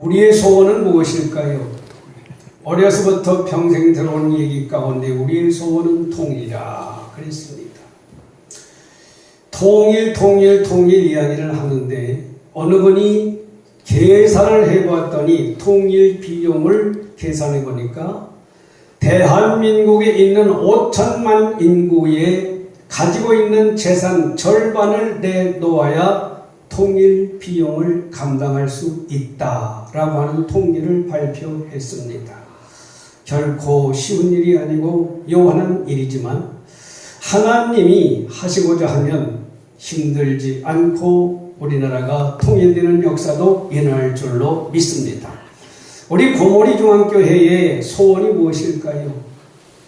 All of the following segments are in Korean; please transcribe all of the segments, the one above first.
우리의 소원은 무엇일까요? 어려서부터 평생 들어온 얘기 가운데 우리의 소원은 통일이라 그랬습니다. 통일, 통일, 통일 이야기를 하는데 어느 분이 계산을 해봤더니 통일 비용을 계산해 보니까 대한민국에 있는 5천만 인구에 가지고 있는 재산 절반을 내놓아야 통일 비용을 감당할 수 있다라고 하는 통계를 발표했습니다. 결코 쉬운 일이 아니고 요한한 일이지만 하나님이 하시고자 하면 힘들지 않고 우리나라가 통일되는 역사도 일어날 줄로 믿습니다. 우리 고모리 중앙교회의 소원이 무엇일까요?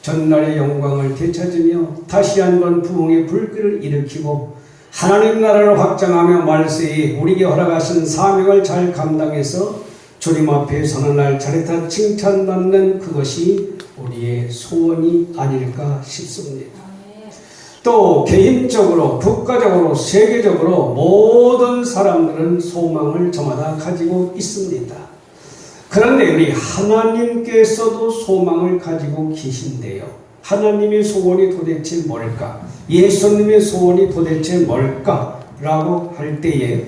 전날의 영광을 되찾으며 다시 한번 부흥의 불길을 일으키고 하나님 나라를 확장하며 말세에 우리에게 허락하신 사명을 잘 감당해서 주님 앞에 서는 날 차례타 칭찬받는 그것이 우리의 소원이 아닐까 싶습니다. 또 개인적으로, 국가적으로, 세계적으로 모든 사람들은 소망을 저마다 가지고 있습니다. 그런데 우리 하나님께서도 소망을 가지고 계신데요. 하나님의 소원이 도대체 뭘까? 예수님의 소원이 도대체 뭘까? 라고 할 때에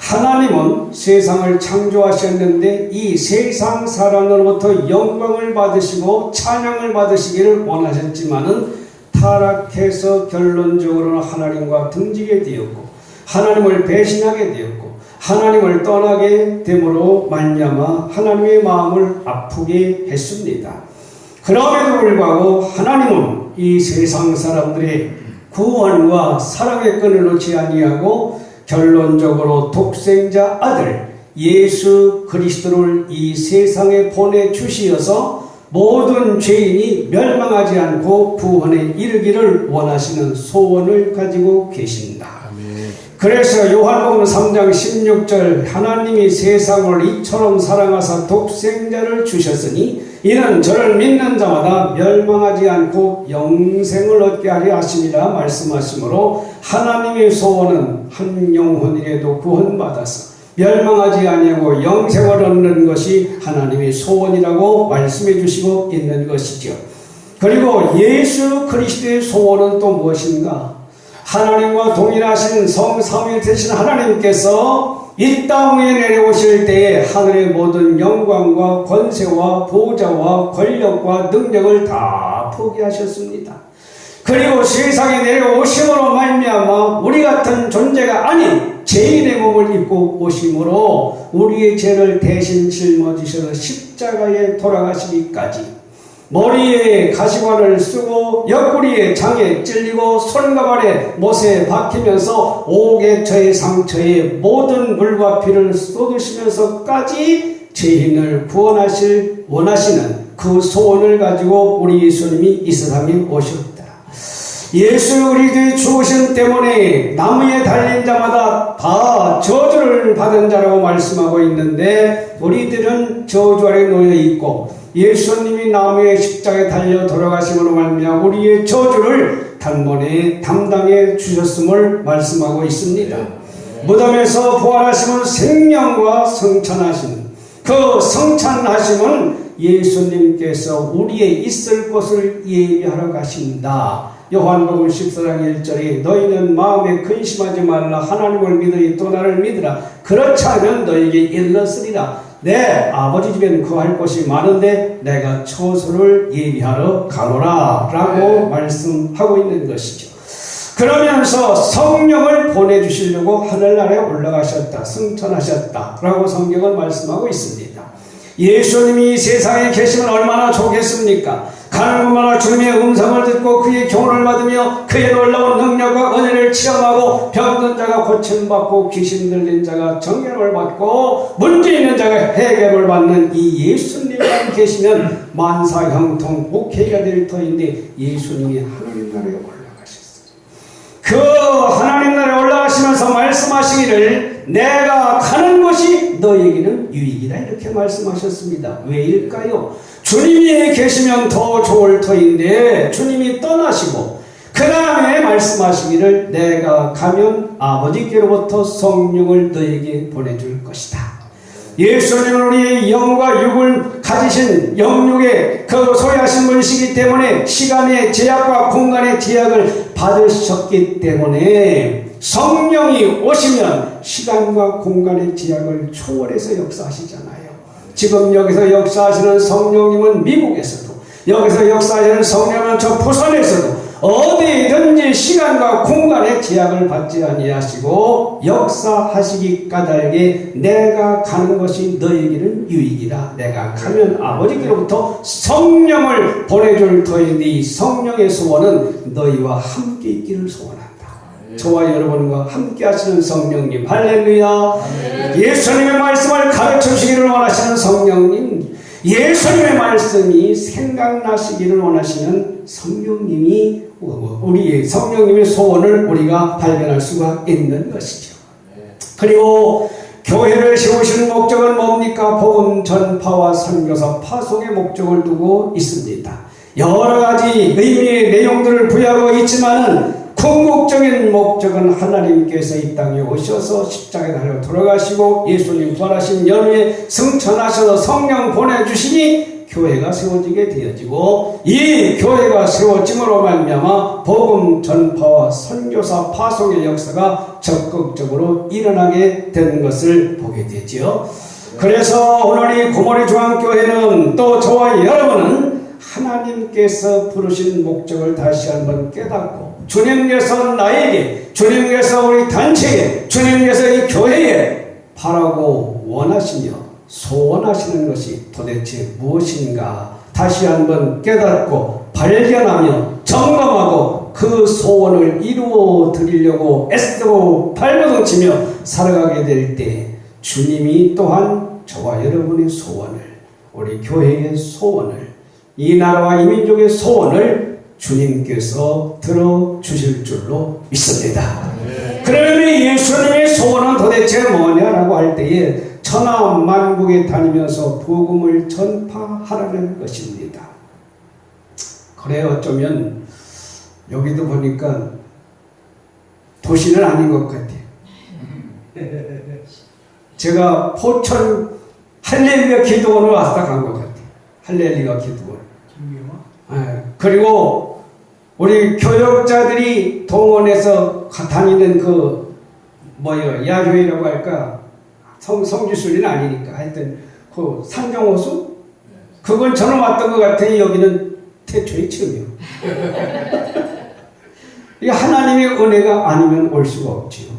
하나님은 세상을 창조하셨는데 이 세상 사람으로부터 영광을 받으시고 찬양을 받으시기를 원하셨지만은 타락해서 결론적으로는 하나님과 등지게 되었고 하나님을 배신하게 되었고 하나님을 떠나게 됨으로 말미암아 하나님의 마음을 아프게 했습니다. 그럼에도 불구하고 하나님은 이 세상 사람들의 구원과 사랑의 끈을 놓지 아니하고 결론적으로 독생자 아들 예수 그리스도를 이 세상에 보내 주시어서 모든 죄인이 멸망하지 않고 구원에 이르기를 원하시는 소원을 가지고 계신다. 그래서 요한복음 3장 16절 하나님이 세상을 이처럼 사랑하사 독생자를 주셨으니 이는 저를 믿는 자마다 멸망하지 않고 영생을 얻게 하려 하심이라 말씀하시므로 하나님의 소원은 한 영혼이라도 구원받아서 멸망하지 아니하고 영생을 얻는 것이 하나님의 소원이라고 말씀해 주시고 있는 것이죠. 그리고 예수 그리스도의 소원은 또 무엇인가? 하나님과 동일하신 성삼위 되신 하나님께서 이 땅에 내려오실 때에 하늘의 모든 영광과 권세와 보좌와 권력과 능력을 다 포기하셨습니다. 그리고 세상에 내려오심으로 말미암아 우리 같은 존재가 아닌 죄인의 몸을 입고 오심으로 우리의 죄를 대신 짊어지셔서 십자가에 돌아가시기까지 머리에 가시관을 쓰고 옆구리에 장에 찔리고 손과 발에 못에 박히면서 오개처의 상처에 모든 물과 피를 쏟으시면서까지 죄인을 구원하실 원하시는 그 소원을 가지고 우리 예수님이 이 세상에 오셨다. 예수 그리스도의 죽으심 때문에 나무에 달린 자마다 다 저주를 받은 자라고 말씀하고 있는데 우리들은 저주 아래 놓여 있고 예수님이 나무의 십자가에 달려 돌아가심으로 말미암아 우리의 저주를 단번에 담당해 주셨음을 말씀하고 있습니다. 무덤에서 부활하심은 생명과 성찬하심. 그 성찬하심은 예수님께서 우리의 있을 곳을 예비하러 가신다. 요한복음 14장 1절에 너희는 마음에 근심하지 말라. 하나님을 믿으니 또 나를 믿으라. 그렇지 않으면 너에게 일렀으리라 내 아버지 집에는 거할 곳이 많은데 내가 처소를 예비하러 가노라 라고 말씀하고 있는 것이죠. 그러면서 성령을 보내주시려고 하늘나라에 올라가셨다 승천하셨다 라고 성경은 말씀하고 있습니다. 예수님이 세상에 계시면 얼마나 좋겠습니까 곳마다 주님의 음성을 듣고 그의 교훈을 받으며 그의 놀라운 능력과 은혜를 체험하고 병든 자가 고침받고 귀신 들린 자가 정결을 받고 문제 있는 자가 해결을 받는 이 예수님만 계시면 만사 형통 목회가 될 터인데 예수님이 하나님 나라에 올라가셨어요. 그 하나님 나라에 올라가시면서 말씀하시기를 내가 가는 곳이 너에게는 유익이다 이렇게 말씀하셨습니다. 왜일까요? 주님이 계시면 더 좋을 터인데 주님이 떠나시고 그 다음에 말씀하시기를 내가 가면 아버지께로부터 성령을 너에게 보내줄 것이다. 예수님은 우리의 영과 육을 가지신 영육의 그 소유하신 분이시기 때문에 시간의 제약과 공간의 제약을 받으셨기 때문에 성령이 오시면 시간과 공간의 제약을 초월해서 역사하시잖아요. 지금 여기서 역사하시는 성령님은 미국에서도 여기서 역사하시는 성령은 저 부산에서도 어디든지 시간과 공간의 제약을 받지 아니하시고 역사하시기 까닭에 내가 가는 것이 너에게는 유익이라 내가 가면 아버지께로부터 성령을 보내줄 터이니 성령의 소원은 너희와 함께 있기를 소원한다. 저와 여러분과 함께 하시는 성령님 할렐루야 예수님의 말씀을 가르쳐 주시기를 원하시는 성령님 예수님의 말씀이 생각나시기를 원하시는 성령님이 우리 성령님의 소원을 우리가 발견할 수가 있는 것이죠. 그리고 교회를 세우시는 목적은 뭡니까? 복음 전파와 선교사 파송의 목적을 두고 있습니다. 여러 가지 의미의 내용들을 부여하고 있지만은 궁극적인 목적은 하나님께서 이 땅에 오셔서 십자가에 달려 돌아가시고 예수님 부활하신 연후에 승천하셔서 성령 보내주시니 교회가 세워지게 되어지고 이 교회가 세워짐으로 말미암아 복음 전파와 선교사 파송의 역사가 적극적으로 일어나게 되는 것을 보게 되지요. 그래서 오늘 이 고모리 중앙교회는 또 저와 여러분은 하나님께서 부르신 목적을 다시 한번 깨닫고 주님께서 나에게 주님께서 우리 단체에 주님께서 이 교회에 바라고 원하시며 소원하시는 것이 도대체 무엇인가 다시 한번 깨닫고 발견하며 점검하고 그 소원을 이루어 드리려고 애쓰고 발버둥치며 살아가게 될 때 주님이 또한 저와 여러분의 소원을 우리 교회의 소원을 이 나라와 이 민족의 소원을 주님께서 들어주실 줄로 믿습니다. 그러면 예수님의 소원은 도대체 뭐냐라고 할 때에 천하 만국에 다니면서 복음을 전파하라는 것입니다. 그래 어쩌면 여기도 보니까 도시는 아닌 것 같아요. 제가 포천 할렐루야 기도원을 왔다 간 것 같아요. 할렐루야 기도원. 예, 그리고 우리 교역자들이 동원해서 가- 다니는 그 뭐요? 야교회라고 할까? 성 성지순리는 아니니까. 하여튼 그 산정호수? 그건 저는 왔던 것 같아요. 여기는 태초의 처음이요. 이 하나님의 은혜가 아니면 올 수가 없지요.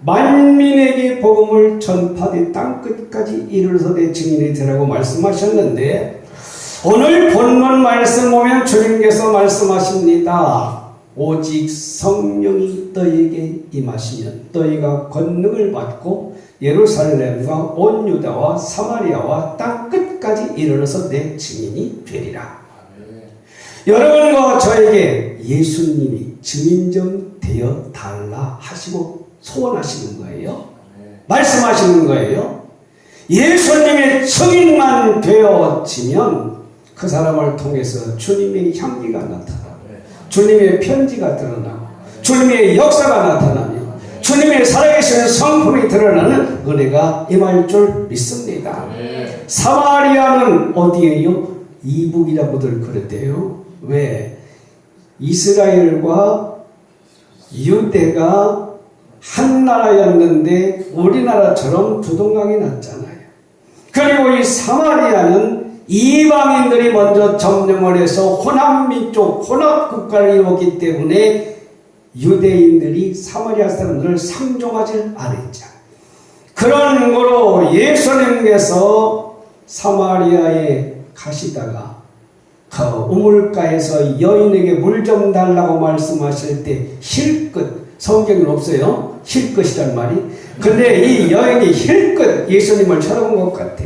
만민에게 복음을 전파되 땅 끝까지 이르러서 내 증인이 되라고 말씀하셨는데 오늘 본문 말씀 보면 주님께서 말씀하십니다. 오직 성령이 너희에게 임하시면 너희가 권능을 받고 예루살렘과 온 유다와 사마리아와 땅 끝까지 이르러서 내 증인이 되리라. 여러분과 저에게 예수님이 증인정 되어 달라 하시고 소원하시는 거예요. 말씀하시는 거예요. 예수님의 증인만 되어지면 그 사람을 통해서 주님의 향기가 나타나고 주님의 편지가 드러나고 주님의 역사가 나타나며 주님의 살아계신 성품이 드러나는 은혜가 임할 줄 믿습니다. 사마리아는 어디에요? 이북이라고들 그랬대요. 왜? 이스라엘과 유대가 한 나라였는데 우리나라처럼 두동강이 났잖아요. 그리고 이 사마리아는 이방인들이 먼저 점령을 해서 혼합민족, 혼합국가를 이루었기 때문에 유대인들이 사마리아 사람들을 상종하지 않았죠. 그런 거로 예수님께서 사마리아에 가시다가 그 우물가에서 여인에게 물 좀 달라고 말씀하실 때 힐끗 성경은 없어요. 힐끗이란 말이. 근데 이 여인이 힐끗 예수님을 쳐다본 것 같아.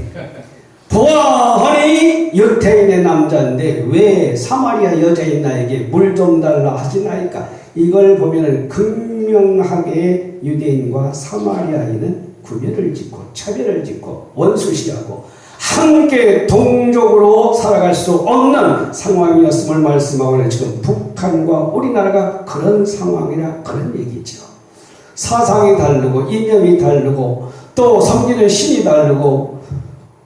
보아하니 유태인의 남자인데 왜 사마리아 여자인 나에게 물 좀 달라 하시나이까 이걸 보면은 극명하게 유대인과 사마리아인은 구별을 짓고 차별을 짓고 원수시하고 함께 동족으로 살아갈 수 없는 상황이었음을 말씀하고 지금 북한과 우리나라가 그런 상황이라 그런 얘기죠. 사상이 다르고 이념이 다르고 또 섬기는 신이 다르고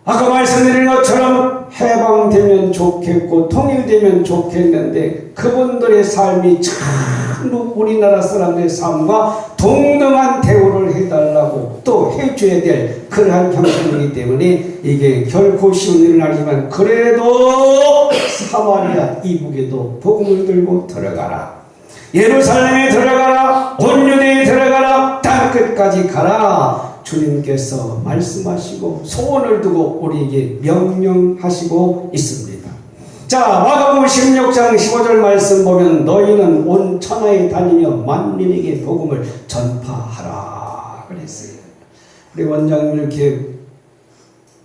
아까 말씀드린 것처럼 해방되면 좋겠고 통일되면 좋겠는데 그분들의 삶이 참 우리나라 사람들의 삶과 동등한 대우를 해달라고 또 해줘야 될 그러한 형편이기 때문에 이게 결코 쉬운 일은 아니지만 그래도 사마리아 이북에도 복음을 들고 들어가라. 예루살렘에 들어가라. 온유대에 들어가라. 땅 끝까지 가라. 주님께서 말씀하시고 소원을 두고 우리에게 명령하시고 있습니다. 자, 마가복음 16장 15절 말씀 보면 너희는 온 천하에 다니며 만민에게 복음을 전파하라 그랬어요. 우리 원장님 이렇게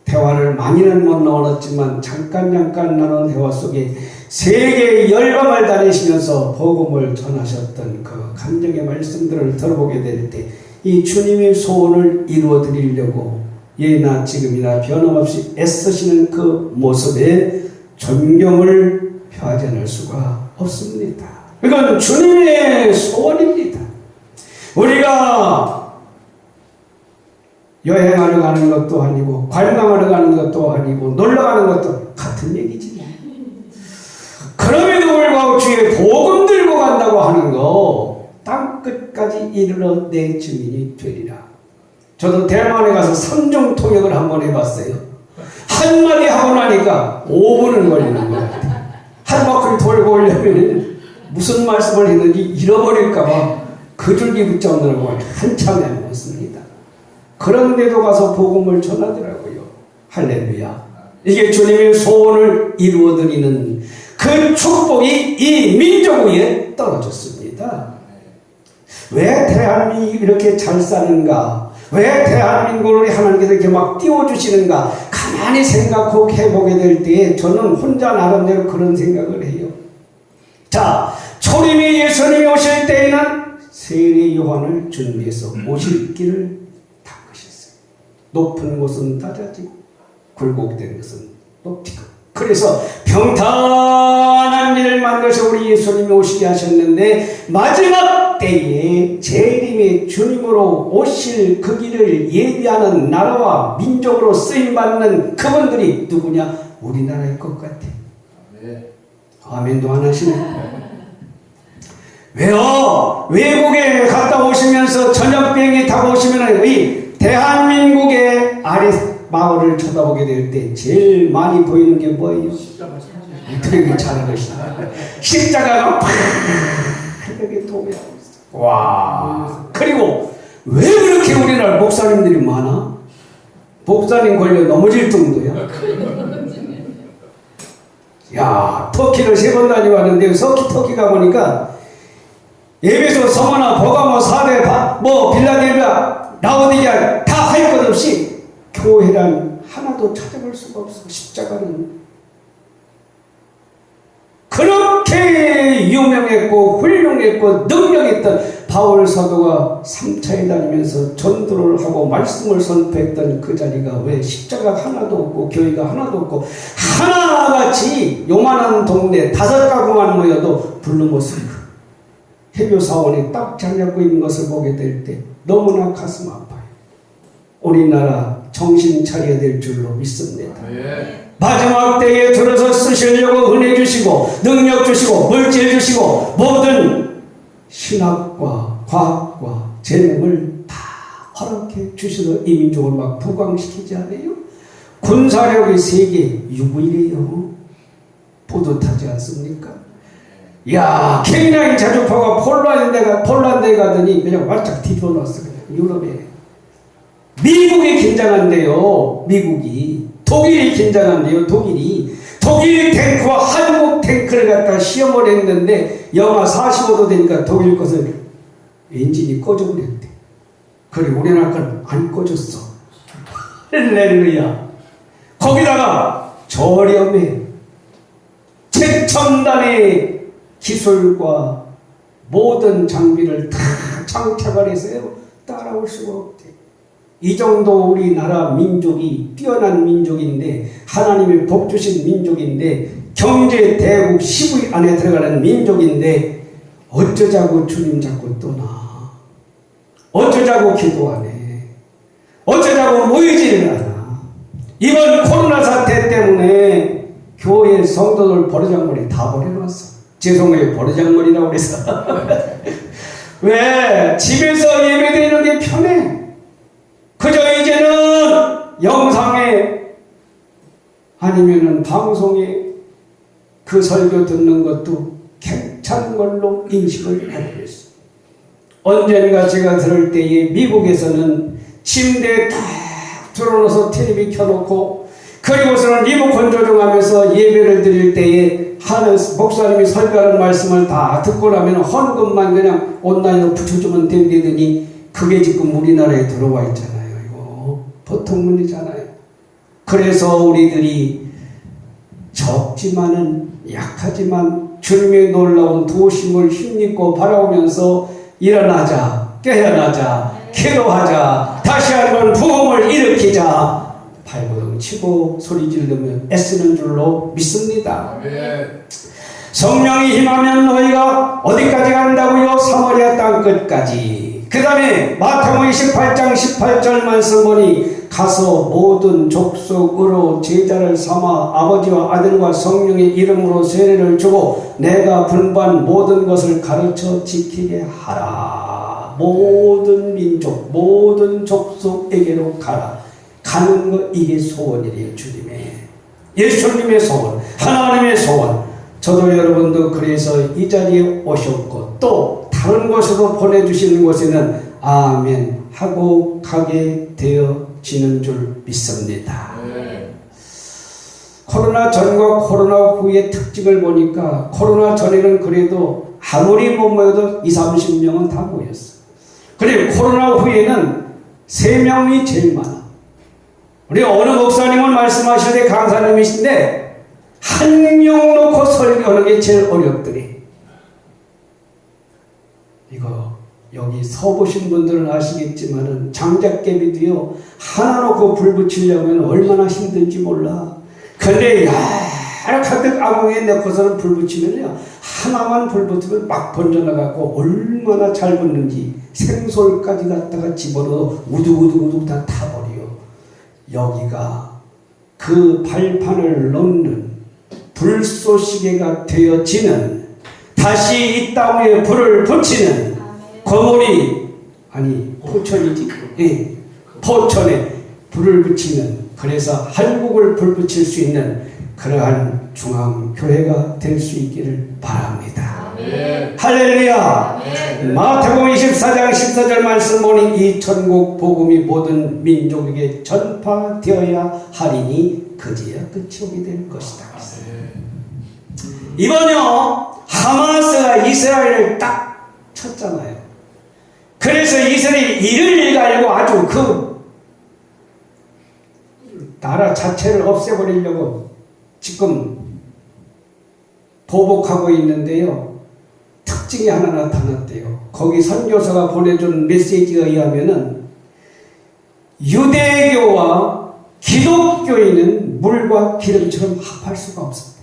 대화를 많이는 못 나눴지만 잠깐 잠깐 나눈 대화 속에 세계 열방을 다니시면서 복음을 전하셨던 그 감정의 말씀들을 들어보게 될 때 이 주님의 소원을 이루어 드리려고 예나 지금이나 변함없이 애쓰시는 그 모습에 존경을 표하지 않을 수가 없습니다. 이건 주님의 소원입니다. 우리가 여행하러 가는 것도 아니고 관광하러 가는 것도 아니고 놀러 가는 것도 같은 얘기지. 그럼에도 불구하고 주의 복음 들고 간다고 하는 거 땅 끝까지 이르러 내 증인이 되리라. 저도 대만에 가서 삼종 통역을 한번 해봤어요. 한 마디 하고 나니까 5분은 걸리는 것 같아요. 한 바퀴 돌고 오려면 무슨 말씀을 했는지 잃어버릴까봐 그 줄기 붙잡느라고 한참 해먹었습니다. 그런데도 가서 복음을 전하더라고요. 할렐루야. 이게 주님의 소원을 이루어드리는 그 축복이 이 민족 위에 떨어졌습니다. 왜 대한민국이 이렇게 잘 사는가? 왜 대한민국을 하나님께서 이렇게 막 띄워주시는가? 가만히 생각해 보게 될 때에 저는 혼자 나름대로 그런 생각을 해요. 자, 초림이 예수님이 오실 때에는 세례 요한을 준비해서 오실 길을 닦으셨어요. 높은 곳은 낮아지고 굴곡된 것은 높이고 그래서 평탄한 일을 만들어서 우리 예수님이 오시게 하셨는데 마지막 때에 재림의 주님으로 오실 그 길을 예비하는 나라와 민족으로 쓰임받는 그분들이 누구냐? 우리나라일 것 같아. 아멘도 안 하시네. 왜요? 외국에 갔다 오시면서 저녁 비행기 타고 오시면 이 대한민국의 아래 마을을 쳐다보게 될 때 제일 많이 보이는 게 뭐예요? 되게 잘하시다. 십자가가 팍 이렇게 도배하고 있어. 와. 그리고 왜 그렇게 우리나라 목사님들이 많아? 목사님 걸려 넘어질 정도야. 야, 터키를 세 번 다녀왔는데 서키 터키 가보니까 예배소 성화나 버가모 사대 바, 뭐 빌라델비아 라오디게아 다할 것 없이 교회란 하나도 찾아볼 수가 없어 십자가는 그렇게 유명했고 훌륭했고 능력있던 바울 사도가 3차에 다니면서 전도를 하고 말씀을 선포했던 그 자리가 왜 십자가 하나도 없고 교회가 하나도 없고 하나같이 요만한 동네 다섯 가구만 모여도 불르모습 해교 사원이 딱 자리잡고 있는 것을 보게 될 때 너무나 가슴 아파요. 우리나라 정신 차려야 될 줄로 믿습니다. 마지막 때에 들어서 쓰시려고 은혜 주시고 능력 주시고 물질 주시고 모든 신학과 과학과 재능을 다 허락해 주셔서 이 민족을 막 부강시키지 않아요? 군사력이 세계 유일이에요. 뿌듯하지 않습니까? 야, 케이나인 자주파가 폴란드에 가 폴란드에 가더니 그냥 활짝 뒤집어 놨어 그냥 유럽에. 미국이 긴장한대요. 미국이 독일이 긴장한대요. 독일이 독일 탱크와 한국 탱크를 갖다 시험을 했는데 영하 45도 되니까 독일 것을 엔진이 꺼져버렸대. 그래 우리나라 건 안 꺼졌어. 할렐루야. 거기다가 저렴해. 최첨단의 기술과 모든 장비를 다 장착을 해서요. 따라올 수가 없대. 이 정도 우리나라 민족이 뛰어난 민족인데 하나님의 복 주신 민족인데 경제 대국 10위 안에 들어가는 민족인데 어쩌자고 주님 자꾸 떠나 어쩌자고 기도 안 해. 어쩌자고 모이지를 않아. 이번 코로나 사태 때문에 교회 성도들 버르장머리 다 버려놨어. 죄송해요. 버르장머리라고 그래서. 왜? 집에서 예배 드리는 게 편해. 그저 이제는 영상에 아니면은 방송에 그 설교 듣는 것도 괜찮은 걸로 인식을 하고 있어. 언젠가 제가 들을 때에 미국에서는 침대에 딱 들어놓아서 텔레비 켜놓고 그리고서는 리모컨 조종하면서 예배를 드릴 때에 하는 목사님이 설교하는 말씀을 다 듣고 나면 헌금만 그냥 온라인으로 붙여주면 된다더니 그게 지금 우리나라에 들어와 있잖아요. 이거 보통 문제잖아요. 그래서 우리들이 적지만은 약하지만 주님의 놀라운 도심을 힘입고 바라보면서 일어나자, 깨어나자, 기도하자, 다시 한번 부흥을 일으키자. 발버둥 치고 소리 지르며 애쓰는 줄로 믿습니다. 아멘. 성령이 힘하면 너희가 어디까지 간다고요? 사마리아 땅 끝까지. 그 다음에 마태복음 28장 18절 말씀 보니 가서 모든 족속으로 제자를 삼아 아버지와 아들과 성령의 이름으로 세례를 주고 내가 분반 모든 것을 가르쳐 지키게 하라. 모든 민족, 모든 족속에게로 가라. 가는 거 이게 소원이래요, 주님의. 예수님의 소원, 하나님의 소원. 저도 여러분도 그래서 이 자리에 오셨고 또 다른 곳에도 보내주시는 곳에는 아멘 하고 가게 되어 지는 줄 믿습니다. 아멘. 코로나 전과 코로나 후의 특징을 보니까 코로나 전에는 그래도 아무리 못 모여도 2, 30명은 다 모였어. 그리고 코로나 후에는 3명이 제일 많아. 우리 어느 목사님은 말씀하실 때 강사님이신데 한 명 놓고 설교하는 게 제일 어렵더니 이거 여기 서 보신 분들은 아시겠지만은 장작개비도요 하나 놓고 불 붙이려면 얼마나 힘든지 몰라. 근데 야라 가득 아궁이에 넣고서는 불 붙이면요 하나만 불 붙으면 막 번져나가고 얼마나 잘 붙는지 생솔까지 갖다가 집어넣어 우두우두우두 다 타버려. 여기가 그 발판을 놓는 불쏘시개가 되어지는 다시 이 땅에 불을 붙이는 거물이 아니 포천이지 예 포천에 불을 붙이는 그래서 한국을 불 붙일 수 있는 그러한 중앙 교회가 될 수 있기를 바랍니다. 아멘. 할렐루야. 아멘. 마태복음 24장 14절 말씀 보니 이 천국 복음이 모든 민족에게 전파되어야 하리니 그제야 끝이 오게 될 것이다. 아멘. 이번요 하마스가 이스라엘을 딱 쳤잖아요. 그래서 이스라엘이 이를 갈고 아주 그 나라 자체를 없애버리려고 지금 보복하고 있는데요. 특징이 하나 나타났대요. 거기 선교사가 보내준 메시지에 의하면은 유대교와 기독교인은 물과 기름처럼 합할 수가 없었대.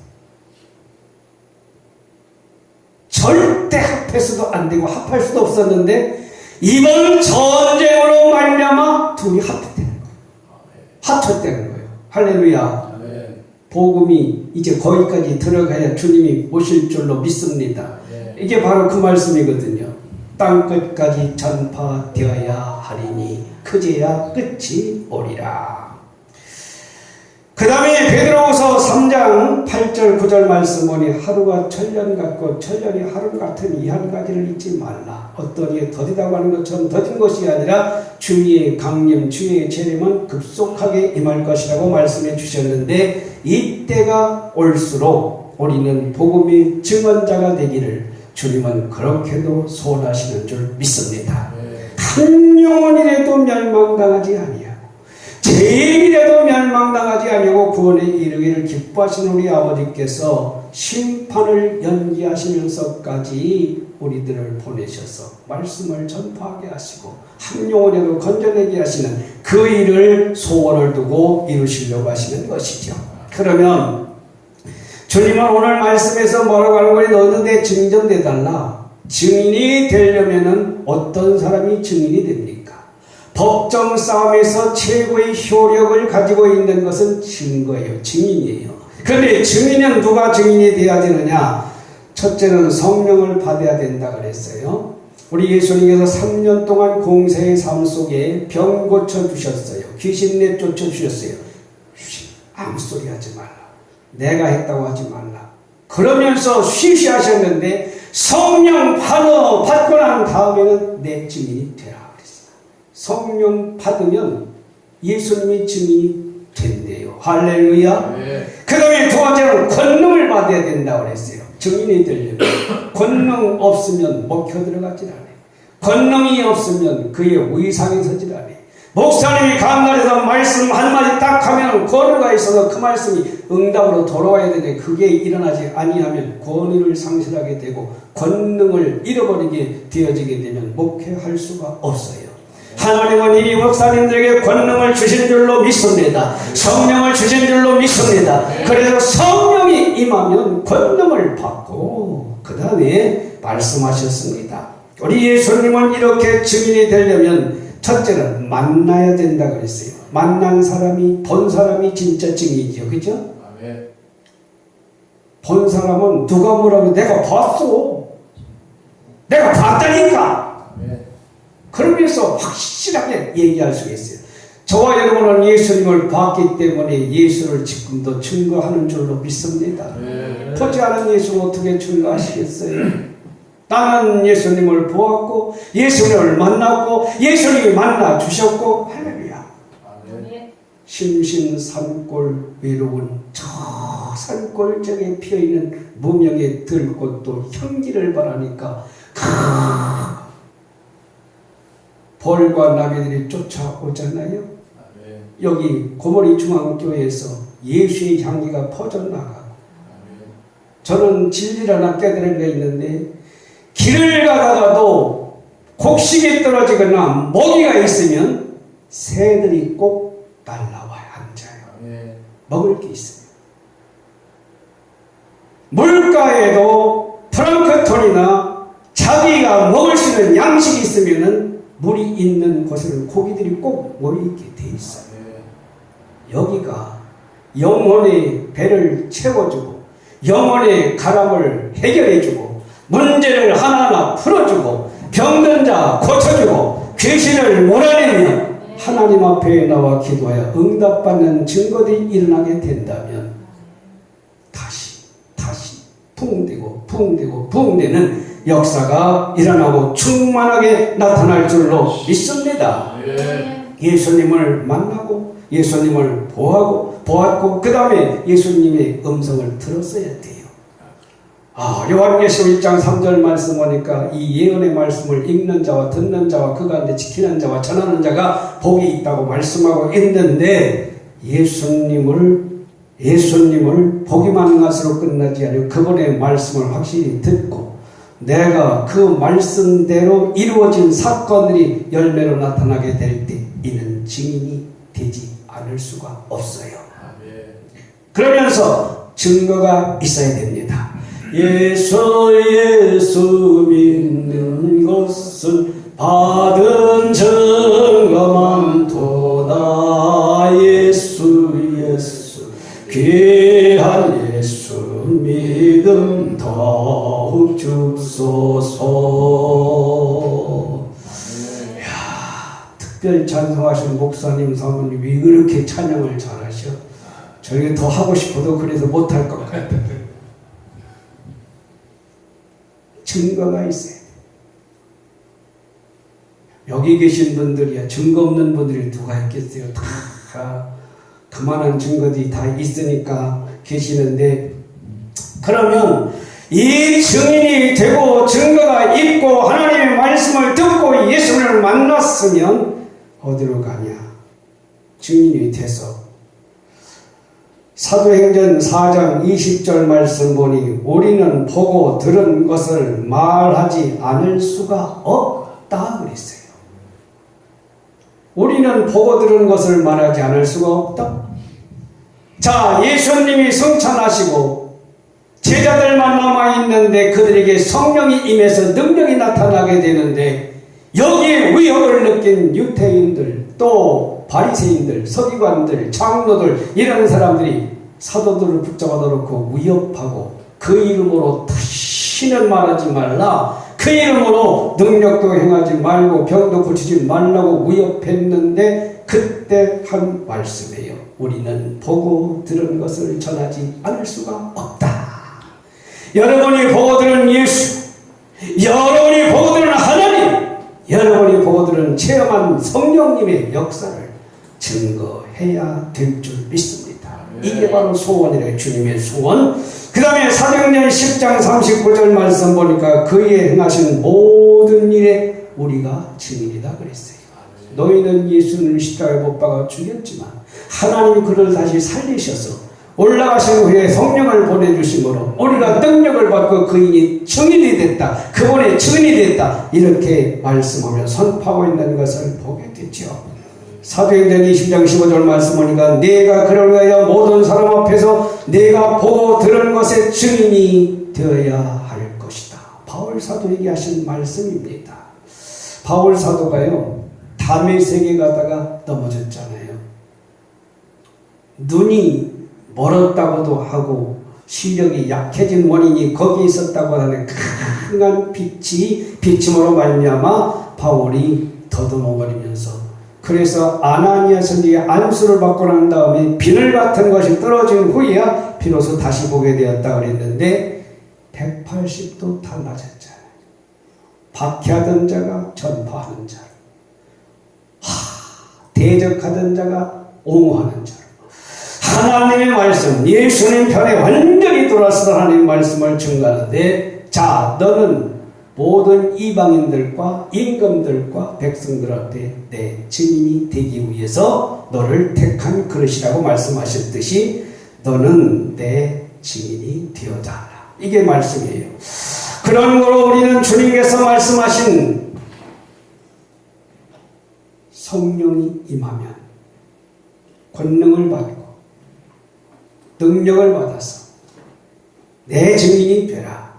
절대 합해서도 안 되고 합할 수도 없었는데 이번 전쟁으로 말미암아 둘이 합했다는 거예요. 합쳤다는 거예요. 할렐루야. 복음이 이제 거기까지 들어가야 주님이 오실 줄로 믿습니다. 이게 바로 그 말씀이거든요. 땅 끝까지 전파되어야 하리니 그제야 끝이 오리라. 그 다음에 베드로후서 3장 8절 9절 말씀 보니 하루가 천년 같고 천년이 하루 같은 이 한 가지를 잊지 말라. 어떤 이에 더디다고 하는 것처럼 더딘 것이 아니라 주의 강림, 주의 재림은 급속하게 임할 것이라고 말씀해 주셨는데 이때가 올수록 우리는 복음의 증언자가 되기를 주님은 그렇게도 소원하시는 줄 믿습니다. 아멘. 한 영혼이라도 멸망당하지 아니하고 제일이라도 멸망당하지 아니하고 구원에 이르기를 기뻐하시는 우리 아버지께서 심판을 연기하시면서까지 우리들을 보내셔서 말씀을 전파하게 하시고 한 영혼에도 건져내게 하시는 그 일을 소원을 두고 이루시려고 하시는 것이죠. 그러면 주님은 오늘 말씀에서 뭐라고 하는 거니 너희들 증인 좀 내달라. 증인이 되려면은 어떤 사람이 증인이 됩니까? 법정 싸움에서 최고의 효력을 가지고 있는 것은 증거예요. 증인이에요. 그런데 증인은 누가 증인이 되어야 되느냐? 첫째는 성령을 받아야 된다 그랬어요. 우리 예수님께서 3년 동안 공생의 삶 속에 병 고쳐 주셨어요. 귀신 내쫓아 주셨어요. 쉬, 아무 소리 하지 말라. 내가 했다고 하지 말라. 그러면서 쉬쉬 하셨는데 성령 받아 받고 난 다음에는 내 증인이 되라. 성령 받으면 예수님이 증인이 된대요. 할렐루야. 네. 그 다음에 두 번째는 권능을 받아야 된다고 그랬어요. 증인이 되려면. 권능 없으면 먹혀 들어가질 않아요. 권능이 없으면 그의 위상이 서질 않아요. 목사님이 강단에서 말씀 한마디 딱 하면 권위가 있어서 그 말씀이 응답으로 돌아와야 되는데 그게 일어나지 아니하면 권위를 상실하게 되고 권능을 잃어버리게 되어지게 되면 목회할 수가 없어요. 하나님은 이 목사님들에게 권능을 주신 줄로 믿습니다. 성령을 주신 줄로 믿습니다. 그래서 성령이 임하면 권능을 받고 그 다음에 말씀하셨습니다. 우리 예수님은 이렇게 증인이 되려면 첫째는 만나야 된다 그랬어요. 만난 사람이 본 사람이 진짜 증인이죠. 그죠? 본 사람은 누가 뭐라고 내가 봤어. 내가 봤다니까. 그러면서 확실하게 얘기할 수 있어요. 저와 여러분은 예수님을 봤기 때문에 예수를 지금도 증거하는 줄로 믿습니다. 네. 보지 않은 예수 어떻게 증거하시겠어요? 나는 예수님을 보았고 예수님을 만났고 예수님이 만나 주셨고 할렐루야. 아멘. 심신 산골 외로운 저 산골정에 피어있는 무명의 들꽃도 향기를 바라니까 크 벌과 나비들이 쫓아오잖아요. 아멘. 여기 고모리 중앙교회에서 예수의 향기가 퍼져나가고. 저는 진리를 하나 깨달은 게 있는데 길을 가다가도 곡식이 떨어지거나 먹이가 있으면 새들이 꼭 날라와요 앉아요 아멘. 먹을 게 있어요 물가에도 프랑크톤이나 자기가 먹을 수 있는 양식이 있으면은 물이 있는 곳에는 고기들이 꼭 모여있게 돼 있어요 아멘. 여기가 영혼의 배를 채워주고 영혼의 가람을 해결해주고 문제를 하나하나 풀어주고 병든 자 고쳐주고 귀신을 몰아내며 하나님 앞에 나와 기도하여 응답받는 증거들이 일어나게 된다면 다시 다시 붕대고 붕대고 붕대는 역사가 일어나고 충만하게 나타날 줄로 믿습니다. 아멘. 예수님을 만나고 예수님을 보하고 보았고 그 다음에 예수님의 음성을 들었어야 돼요. 아 요한계시록 1장 3절 말씀 보니까 이 예언의 말씀을 읽는 자와 듣는 자와 그 가운데 지키는 자와 전하는 자가 복이 있다고 말씀하고 있는데 예수님을 예수님을 보기만 한 것으로 끝나지 않고 그분의 말씀을 확실히 듣고 내가 그 말씀대로 이루어진 사건들이 열매로 나타나게 될 때 이는 증인이 되지 않을 수가 없어요. 그러면서 증거가 있어야 됩니다. 예수 예수 믿는 것은 받은 증거만 도다 예수 예수 귀한 예수 믿음 더 욱 주소서 아멘. 특별 찬송하신 목사님 사모님 왜 그렇게 찬양을 잘하셔? 저희가 더 하고 싶어도 그래서 못할 것 같아. 증거가 있어야 돼. 여기 계신 분들이야 증거 없는 분들이 누가 있겠어요? 다 그만한 증거들이 다 있으니까 계시는데 그러면 이 증인이 되고 증거가 있고 하나님의 말씀을 듣고 예수를 만났으면 어디로 가냐? 증인이 돼서 사도행전 4장 20절 말씀 보니 우리는 보고 들은 것을 말하지 않을 수가 없다 그랬어요. 우리는 보고 들은 것을 말하지 않을 수가 없다. 자, 예수님이 성찬하시고 제자들만 남아 있는데 그들에게 성령이 임해서 능력이 나타나게 되는데 여기에 위협을 느낀 유태인들 또 바리새인들 서기관들 장로들 이런 사람들이 사도들을 붙잡아 놓고 위협하고 그 이름으로 다시는 말하지 말라. 그 이름으로 능력도 행하지 말고 병도 고치지 말라고 위협했는데 그때 한 말씀이에요. 우리는 보고 들은 것을 전하지 않을 수가 없다 여러분이 보고 들은 예수 여러분이 보고 들은 하나님 여러분이 보고 들은 체험한 성령님의 역사를 증거해야 될 줄 믿습니다. 이게 바로 소원이래 주님의 소원. 그 다음에 사도행전 10장 39절 말씀 보니까 그의 행하신 모든 일에 우리가 증인이다 그랬어요. 너희는 예수를 십자가에 못 박아 죽였지만 하나님이 그를 다시 살리셔서 올라가신 후에 성령을 보내주심으로 우리가 능력을 받고 그인이 증인이 됐다. 그분의 증인이 됐다. 이렇게 말씀하며 선포하고 있는 것을 보게 되죠. 사도행전 20장 15절 말씀 보니까 내가 그를 위하여 모든 사람 앞에서 내가 보고 들은 것의 증인이 되어야 할 것이다. 바울 사도에게 하신 말씀입니다. 바울 사도가요 담에색에 가다가 넘어졌잖아요. 눈이 멀었다고도 하고 시력이 약해진 원인이 거기 있었다고 하는 강한 빛이 비침으로 말미암아 바울이 더듬어버리면서 그래서 아나니아 선지의 안수를 받고 난 다음에 비늘 같은 것이 떨어진 후에야 비로소 다시 보게 되었다 그랬는데 180도 달라졌잖아요. 박해하던 자가 전파하는 자로 하, 대적하던 자가 옹호하는 자로 하나님의 말씀, 예수님 편에 완전히 돌아서 하나님의 말씀을 증가하는데, 자, 너는 모든 이방인들과 임금들과 백성들한테 내 증인이 되기 위해서 너를 택한 그릇이라고 말씀하셨듯이 너는 내 증인이 되어자 하라. 이게 말씀이에요. 그러므로 우리는 주님께서 말씀하신 성령이 임하면 권능을 받고 능력을 받아서 내 증인이 되라.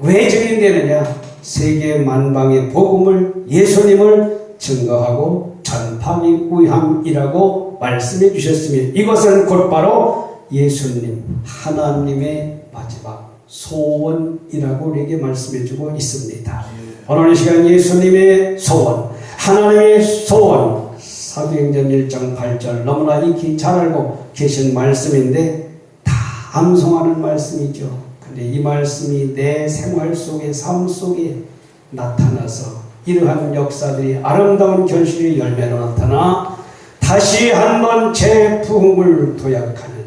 왜 증인 되느냐? 세계 만방의 복음을 예수님을 증거하고 전파하기 위함이라고 말씀해 주셨으며 이것은 곧바로 예수님 하나님의 마지막 소원이라고 우리에게 말씀해 주고 있습니다. 오늘 이 시간 예수님의 소원, 하나님의 소원, 사도행전 1장 8절 너무나 익히 잘 알고 계신 말씀인데 다 암송하는 말씀이죠. 근데 이 말씀이 내 생활 속에 삶 속에 나타나서 이러한 역사들이 아름다운 결실의 열매로 나타나 다시 한번 재부흥을 도약하는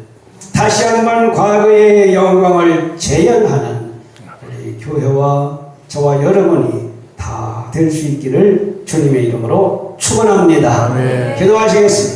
다시 한번 과거의 영광을 재현하는 우리 교회와 저와 여러분이 다 될 수 있기를 주님의 이름으로 축원합니다. 아멘. 기도하시겠습니다.